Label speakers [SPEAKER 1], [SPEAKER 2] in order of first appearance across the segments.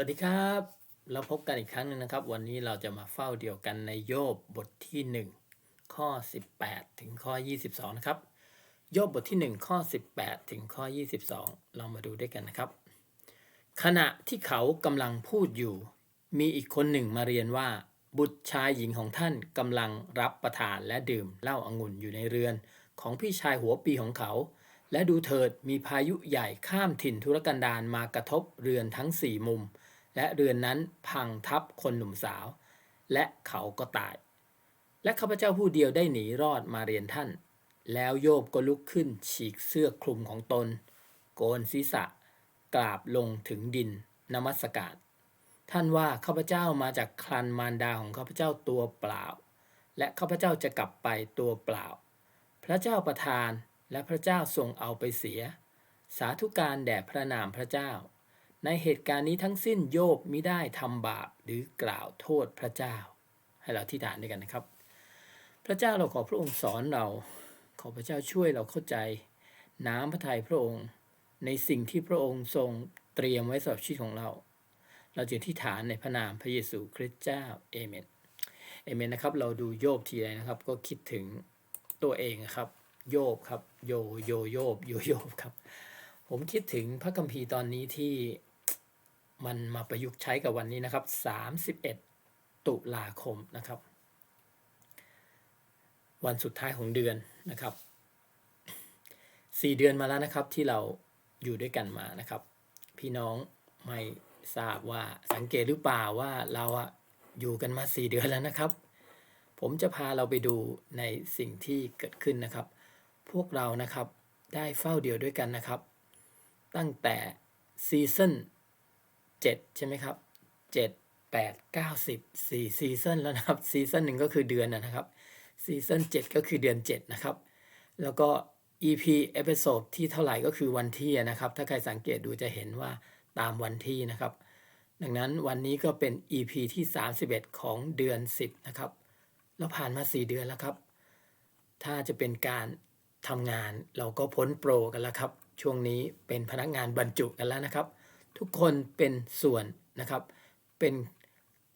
[SPEAKER 1] วัสดีครับ เราพบกันอีกครั้งหนึ่งนะครับ วันนี้เราจะมาเฝ้าเดียวกันในโยบบทที่ 1 ข้อ 18 ถึงข้อ 22 นะครับ โยบบทที่ 1 ข้อ 18 ถึงข้อ 22 เรามาดูด้วยกันนะครับ ขณะที่เขากำลังพูดอยู่ มีอีกคนหนึ่งมาเรียนว่า บุตรชายหญิงของท่านกำลังรับประทานและดื่มเหล้าอางุ่นอยู่ในเรือน ของพี่ชายหัวปีของเขาและดูเถิดมีพายุใหญ่ข้ามถิ่นทุรกันดารมากระทบเรือนทั้งสี่มุม และเรือนนั้นพังทับคนหนุ่มสาว และเขาก็ตาย และข้าพเจ้าผู้เดียวได้หนีรอดมาเรียนท่าน แล้วโยบก็ลุกขึ้นฉีกเสื้อคลุมของตน โกนศีรษะ กราบลงถึงดินนมัสการท่านว่าข้าพเจ้ามาจากครันมารดาของข้าพเจ้าตัวเปล่า และข้าพเจ้าจะกลับไปตัวเปล่า พระเจ้าประทานและพระเจ้าทรงเอาไปเสีย สาธุการแด่พระนามพระเจ้า ในเหตุการณ์นี้ทั้งสิ้นโยบมิได้ทำบาปหรือกล่าวโทษพระเจ้า ให้เราที่ฐานด้วยกันนะครับ พระเจ้าเราขอพระองค์สอนเรา ขอพระเจ้าช่วยเราเข้าใจ น้ำพระทัยพระองค์ ในสิ่งที่พระองค์ทรงเตรียมไว้สำหรับชีวิตของเรา เราจึงที่ฐานในพระนามพระเยซูคริสต์เจ้าเอเมนเอเมนนะครับ เราดูโยบทีไรนะครับ ก็คิดถึงตัวเองครับ โยบครับ โยโยโยบโยโยบครับ ผมคิดถึงพระคัมภีร์ตอนนี้ที่ มันมาประยุกต์ใช้กับวันนี้นะครับ 31 ตุลาคมนะครับ วันสุดท้ายของเดือนนะครับสี่เดือนมาแล้วนะครับที่เราอยู่ด้วยกันมานะครับ พี่น้องไม่ทราบว่าสังเกตหรือเปล่าว่าเราอะอยู่กันมาสี่เดือนแล้วนะครับ ผมจะพาเราไปดูในสิ่งที่เกิดขึ้นนะครับ พวกเรานะครับได้เฝ้าเดียวด้วยกันนะครับ ตั้งแต่ซีซั่น 7 ใช่ไหมครับ 7 8 9 10 4ซีซันแล้วนะครับซีซันหนึ่งก็คือเดือนนะครับซีซัน7ก็คือเดือน 7 นะครับ แล้วก็ EP เอพิโซดที่เท่าไหร่ก็คือวันที่นะครับ ถ้าใครสังเกตดูจะเห็นว่าตามวันที่นะครับ ดังนั้นวันนี้ก็เป็น EP ที่ 31 ของเดือน 10 นะครับ แล้วผ่านมา 4 เดือนแล้วครับ ถ้าจะเป็นการทำงานเราก็พ้นโปรกันแล้วครับ ช่วงนี้เป็นพนักงานบรรจุกันแล้วนะครับ ทุกคนเป็นส่วนนะครับ เป็น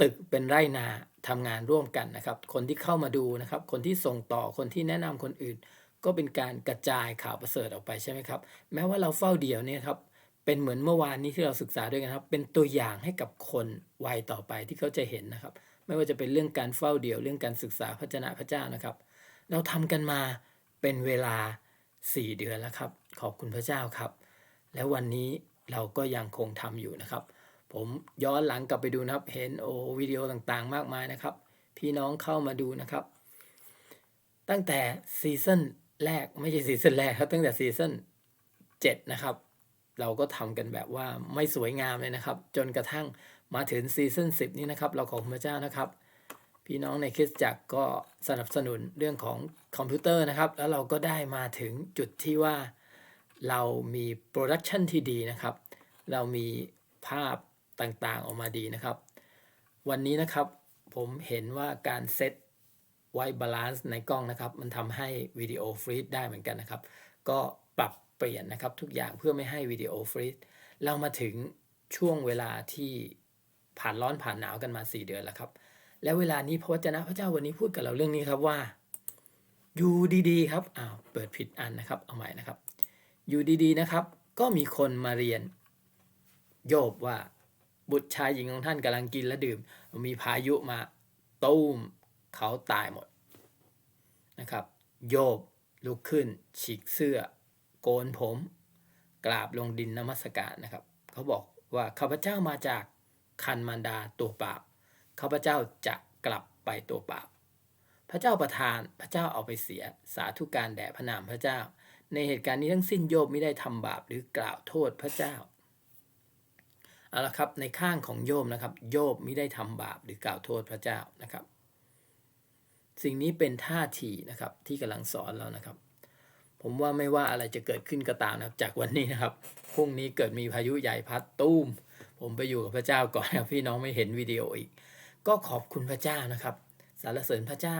[SPEAKER 1] ตึกเป็นไร่นาทำงานร่วมกันนะครับ คนที่เข้ามาดูนะครับ คนที่ส่งต่อคนที่แนะนำคนอื่น ก็เป็นการกระจายข่าวประเสริฐออกไปใช่ไหมครับ แม้ว่าเราเฝ้าเดี่ยวเนี่ยครับเป็นเหมือนเมื่อวานนี้ที่เราศึกษาด้วยกันครับ เป็นตัวอย่างให้กับคนวัยต่อไปที่เขาจะเห็นนะครับ ไม่ว่าจะเป็นเรื่องการเฝ้าเดี่ยวเรื่องการศึกษาพระเจ้าพระเจ้านะครับ เราทำกันมาเป็นเวลา 4 เดือนแล้วครับ ขอบคุณพระเจ้าครับ แล้ววันนี้ เราก็ยังคงทำอยู่นะครับ ผมย้อนหลังกลับไปดูนะครับ เห็นโอวิดีโอต่างๆ มากมายนะครับ พี่น้องเข้ามาดูนะครับ ตั้งแต่ซีซั่นแรกไม่ใช่ซีซั่นแรกครับตั้งแต่ซีซั่น7นะครับ เราก็ทำกันแบบว่าไม่สวยงามเลยนะครับ จนกระทั่งมาถึงซีซั่น10 นี้นะครับ เราขอบพระเจ้านะครับ พี่น้องในคริสตจักรก็สนับสนุนเรื่องของคอมพิวเตอร์นะครับ แล้วเราก็ได้มาถึงจุดที่ว่า เรามีโปรดักชันที่ดีนะครับ เรามีภาพต่างๆออกมาดีนะครับ วันนี้นะครับผมเห็นว่าการเซตไว้บาลานซ์ในกล้องนะครับ มันทำให้วิดีโอฟรีดได้เหมือนกันนะครับ ก็ปรับเปลี่ยนนะครับทุกอย่างเพื่อไม่ให้วิดีโอฟรีดเรามาถึงช่วงเวลาที่ผ่านร้อนผ่านหนาวกันมา 4 เดือนแล้วครับ แล้วเวลานี้พระวจนะพระเจ้าวันนี้พูดกับเราเรื่องนี้ครับว่าอยู่ดีๆครับอ้าวเปิดผิดอันนะครับเอาใหม่นะครับ อยู่ดีๆนะครับ ก็มีคนมาเรียน โยบว่าบุตรชายหญิงของท่านกำลังกินและดื่ม มีพายุมาตุ้มเขาตายหมดนะครับ โยบลุกขึ้น ฉีกเสื้อ โกนผม กราบลงดินนมัสการนะครับ เขาบอกว่าข้าพเจ้ามาจากคันมารดาตัวเปล่าข้าพเจ้าจะกลับไปตัวเปล่าพระเจ้าประทานพระเจ้าเอาไปเสียสาธุการแด่พระนามพระเจ้า ในเหตุการณ์นี้ทั้งสิ้นโยบไม่ได้ทำบาปหรือกล่าวโทษพระเจ้าเอาละครับในข้างของโยบนะครับ โยบไม่ได้ทำบาปหรือกล่าวโทษพระเจ้านะครับ สิ่งนี้เป็นท่าทีนะครับที่กำลังสอนเรานะครับ ผมว่าไม่ว่าอะไรจะเกิดขึ้นก็ตามนะครับ จากวันนี้นะครับพรุ่งนี้เกิดมีพายุใหญ่พัดตุ้มผมไปอยู่กับพระเจ้าก่อนนะพี่น้องไม่เห็นวิดีโออีก ก็ขอบคุณพระเจ้านะครับสรรเสริญพระเจ้า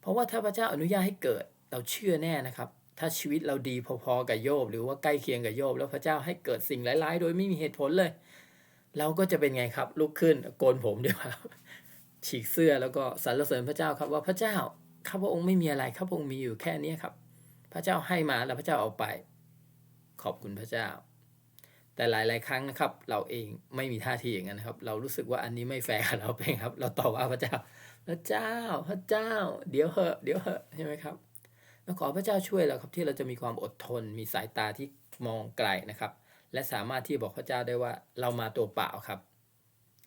[SPEAKER 1] เพราะว่าถ้าพระเจ้าอนุญาตให้เกิดเราเชื่อแน่นะครับ ถ้าชีวิตเราดีพอๆกับโยบ หรือว่าใกล้เคียงกับโยบ แล้วพระเจ้าให้เกิดสิ่งร้ายๆ โดยไม่มีเหตุผลเลย เราก็จะเป็นไงครับลุกขึ้นโกนผมเดียวาฉีกเสื้อแล้วก็สรรเสริญพระเจ้าครับว่าพระเจ้าข้าพระองค์ไม่มีอะไรข้าพระองค์มีอยู่แค่นี้ครับ พระเจ้าให้มาแล้วพระเจ้าเอาไป ขอบคุณพระเจ้า แต่หลาย ๆ ครั้งนะครับ เราเองไม่มีท่าทีอย่างนั้นครับ เรารู้สึกว่าอันนี้ไม่แฟร์กับเราเองครับ เราต่อว่าพระเจ้า พระเจ้าพระเจ้า เดี๋ยวเหอะเดี๋ยวเหอะใช่ไหมครับ แล้วขอพระเจ้าช่วยเราครับที่เราจะมีความอดทน มีสายตาที่มองไกลนะครับ และสามารถที่บอกพระเจ้าได้ว่าเรามาตัวเปล่าครับ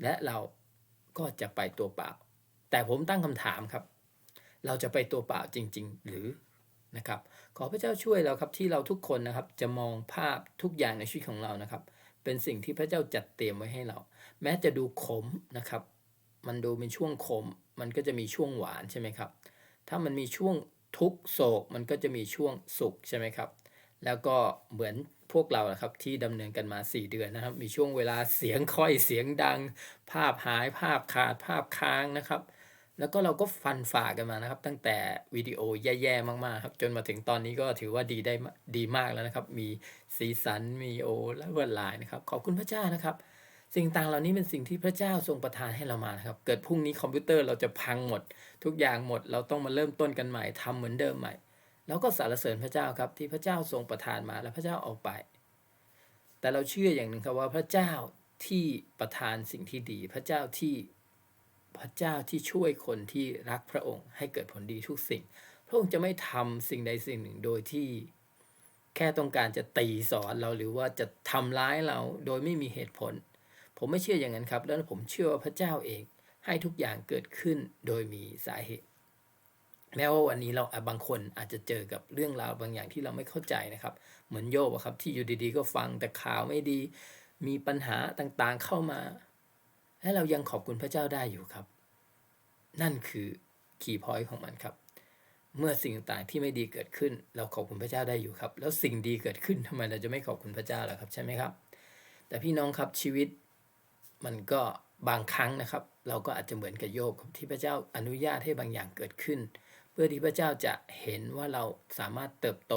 [SPEAKER 1] และเราก็จะไปตัวเปล่า แต่ผมตั้งคำถามครับ เราจะไปตัวเปล่าจริง ๆ หรือนะครับ ขอพระเจ้าช่วยเราครับที่เราทุกคนนะครับ จะมองภาพทุกอย่างในชีวิตของเรานะครับ เป็นสิ่งที่พระเจ้าจัดเตรียมไว้ให้เรา แม้จะดูขมนะครับ มันดูเป็นช่วงขม มันก็จะมีช่วงหวานใช่ไหมครับ ถ้ามันมีช่วง ทุกโศกมันก็จะมีช่วงสุขใช่ไหมครับ แล้วก็เหมือนพวกเราครับที่ดำเนินกันมา 4 เดือนนะครับ มีช่วงเวลาเสียงค่อยเสียงดัง ภาพหายภาพขาดภาพค้างนะครับ แล้วก็เราก็ฟันฝ่ากันมานะครับ ตั้งแต่วิดีโอแย่ๆมากๆครับจนมาถึงตอนนี้ก็ถือว่าดีได้ดีมากแล้วนะครับ มีสีสันมีโอและเวลายนะครับ ขอบคุณพระเจ้านะครับ สิ่งต่างเหล่านี้เป็นสิ่งที่พระเจ้าทรงประทานให้เรามานะครับ เกิดพรุ่งนี้คอมพิวเตอร์เราจะพังหมด ทุกอย่างหมด เราต้องมาเริ่มต้นกันใหม่ทำเหมือนเดิมใหม่ แล้วก็สรรเสริญพระเจ้าครับที่พระเจ้าทรงประทานมาและพระเจ้าเอาไป แต่เราเชื่ออย่างหนึ่งครับว่าพระเจ้าที่ประทานสิ่งที่ดี พระเจ้าที่พระเจ้าที่ช่วยคนที่รักพระองค์ ให้เกิดผลดีทุกสิ่ง พระองค์จะไม่ทำสิ่งใดสิ่งหนึ่งโดยที่แค่ต้องการจะตีสอนเราหรือว่าจะทำร้ายเราโดยไม่มีเหตุผล ผมไม่เชื่ออย่างนั้นครับ แล้วผมเชื่อว่าพระเจ้าเองให้ทุกอย่างเกิดขึ้นโดยมีสาเหตุ แม้ว่าวันนี้เราบางคนอาจจะเจอกับเรื่องราวบางอย่างที่เราไม่เข้าใจนะครับ เหมือนโยบะครับที่อยู่ดีๆ ก็ฟังแต่ข่าวไม่ดี มีปัญหาต่างๆเข้ามา และเรายังขอบคุณพระเจ้าได้อยู่ครับ นั่นคือคีย์พอยต์ของมันครับ เมื่อสิ่งต่างๆที่ไม่ดีเกิดขึ้น เราขอบคุณพระเจ้าได้อยู่ครับ แล้วสิ่งดีเกิดขึ้นทำไมเราจะไม่ขอบคุณพระเจ้าล่ะครับใช่ไหมครับ แต่พี่น้องครับชีวิต มันก็บางครั้งนะครับ เราก็อาจจะเหมือนกับโยบที่พระเจ้าอนุญาตให้บางอย่างเกิดขึ้น เพื่อที่พระเจ้าจะเห็นว่าเราสามารถเติบโต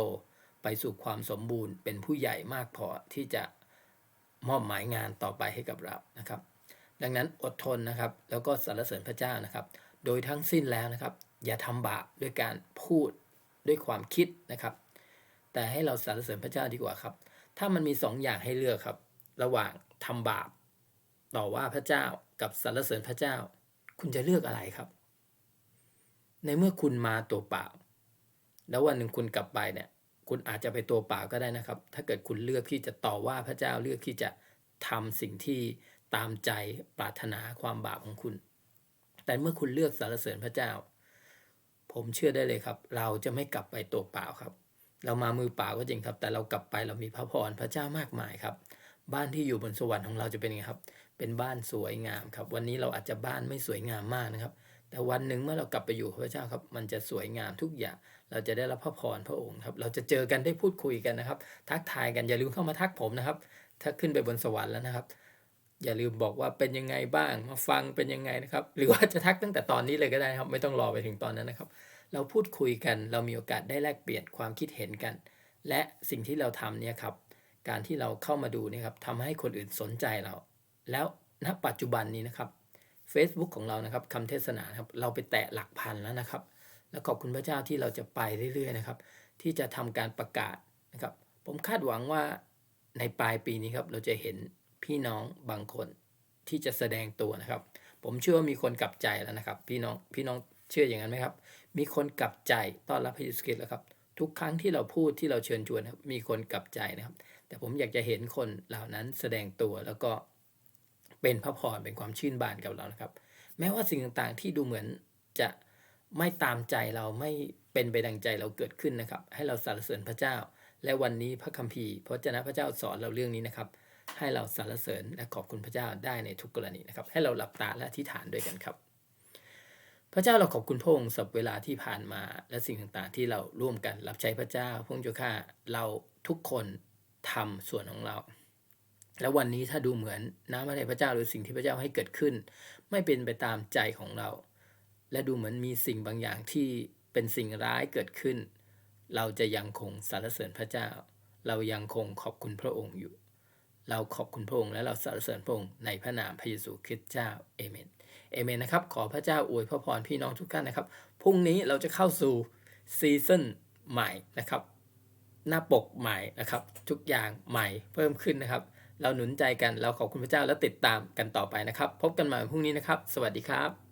[SPEAKER 1] ไปสู่ความสมบูรณ์ เป็นผู้ใหญ่มากพอที่จะมอบหมายงานต่อไปให้กับเรานะครับ ดังนั้นอดทนนะครับ แล้วก็สรรเสริญพระเจ้านะครับ โดยทั้งสิ้นแล้วนะครับ อย่าทำบาปด้วยการพูดด้วยความคิดนะครับ แต่ให้เราสรรเสริญพระเจ้าดีกว่าครับ ถ้ามันมีสองอย่างให้เลือกครับ ระหว่างทำบาป ต่อว่าพระเจ้ากับสรรเสริญพระเจ้า คุณจะเลือกอะไรครับ ในเมื่อคุณมาตัวเปล่า แล้ววันหนึ่งคุณกลับไปเนี่ย คุณอาจจะไปตัวเปล่าก็ได้นะครับ ถ้าเกิดคุณเลือกที่จะต่อว่าพระเจ้าเลือกที่จะทำสิ่งที่ตามใจปรารถนาความบาปของคุณ แต่เมื่อคุณเลือกสรรเสริญพระเจ้า ผมเชื่อได้เลยครับ เราจะไม่กลับไปตัวเปล่าครับ เรามามือเปล่าก็จริงครับ แต่เรากลับไปเรามีพระพรพระเจ้ามากมายครับ บ้านที่อยู่บนสวรรค์ของเราจะเป็นยังไงครับ เป็นบ้านสวยงามครับ วันนี้เราอาจจะบ้านไม่สวยงามมากนะครับ แต่วันหนึ่งเมื่อเรากลับไปอยู่พระเจ้าครับ มันจะสวยงามทุกอย่าง เราจะได้รับพระพรพระองค์ครับ เราจะเจอกันได้พูดคุยกันนะครับ ทักทายกันอย่าลืมเข้ามาทักผมนะครับ ถ้าขึ้นไปบนสวรรค์แล้วนะครับ อย่าลืมบอกว่าเป็นยังไงบ้าง มาฟังเป็นยังไงนะครับ หรือว่าจะทักตั้งแต่ตอนนี้เลยก็ได้ครับ ไม่ต้องรอไปถึงตอนนั้นนะครับ เราพูดคุยกัน เรามีโอกาสได้แลกเปลี่ยนความคิดเห็นกัน และสิ่งที่เราทำเนี่ยครับ การที่เราเข้ามาดูเนี่ยครับทำให้คนอื่นสนใจเรา แล้วณปัจจุบันนี้นะครับ Facebook ของเรานะครับคำเทศนาครับเราไปแตะหลักพันแล้วนะครับ แล้วขอบคุณพระเจ้าที่เราจะไปเรื่อยๆนะครับ ที่จะทำการประกาศนะครับ ผมคาดหวังว่าในปลายปีนี้ครับเราจะเห็นพี่น้องบางคนที่จะแสดงตัวนะครับ ผมเชื่อว่ามีคนกลับใจแล้วนะครับ พี่น้องพี่น้องเชื่ออย่างนั้นไหมครับ มีคนกลับใจต้อนรับพระเยซูคริสต์แล้วครับ ทุกครั้งที่เราพูดที่เราเชิญชวนมีคนกลับใจนะครับ แต่ผมอยากจะเห็นคนเหล่านั้นแสดงตัวแล้วก็ เป็นพระพรเป็นความชื่นบานกับเรานะครับ แม้ว่าสิ่งต่างๆที่ดูเหมือนจะไม่ตามใจเราไม่เป็นไปดังใจเราเกิดขึ้นนะครับ ให้เราสรรเสริญพระเจ้า และวันนี้พระคัมภีร์พระเจ้าพระเจ้าสอนเราเรื่องนี้นะครับ ให้เราสรรเสริญและขอบคุณพระเจ้าได้ในทุกกรณีนะครับ ให้เราหลับตาและอธิษฐานด้วยกันครับพระเจ้าเราขอบคุณพระองค์สำหรับเวลาที่ผ่านมาและสิ่งต่างๆ ที่เราร่วมกันรับใช้พระเจ้าพระองค์เจ้าข้าเราทุกคนทำส่วนของเรา แล้ววันนี้ถ้าดูเหมือนน้ำพระทัยพระเจ้าหรือสิ่งที่พระเจ้าให้เกิดขึ้น ไม่เป็นไปตามใจของเรา และดูเหมือนมีสิ่งบางอย่างที่เป็นสิ่งร้ายเกิดขึ้น เราจะยังคงสรรเสริญพระเจ้า เรายังคงขอบคุณพระองค์อยู่ เราขอบคุณพระองค์และเราสรรเสริญพระองค์ในพระนามพระเยซูคริสต์เจ้าเอเมนเอเมนนะครับขอพระเจ้าอวยพระพรพี่น้องทุกท่านนะครับพรุ่งนี้เราจะเข้าสู่ซีซั่นใหม่นะครับ หน้าปกใหม่นะครับ ทุกอย่างใหม่เพิ่มขึ้นนะครับ เราหนุนใจกัน เราขอบคุณพระเจ้าแล้วติดตามกันต่อไปนะครับ พบกันใหม่พรุ่งนี้นะครับ สวัสดีครับ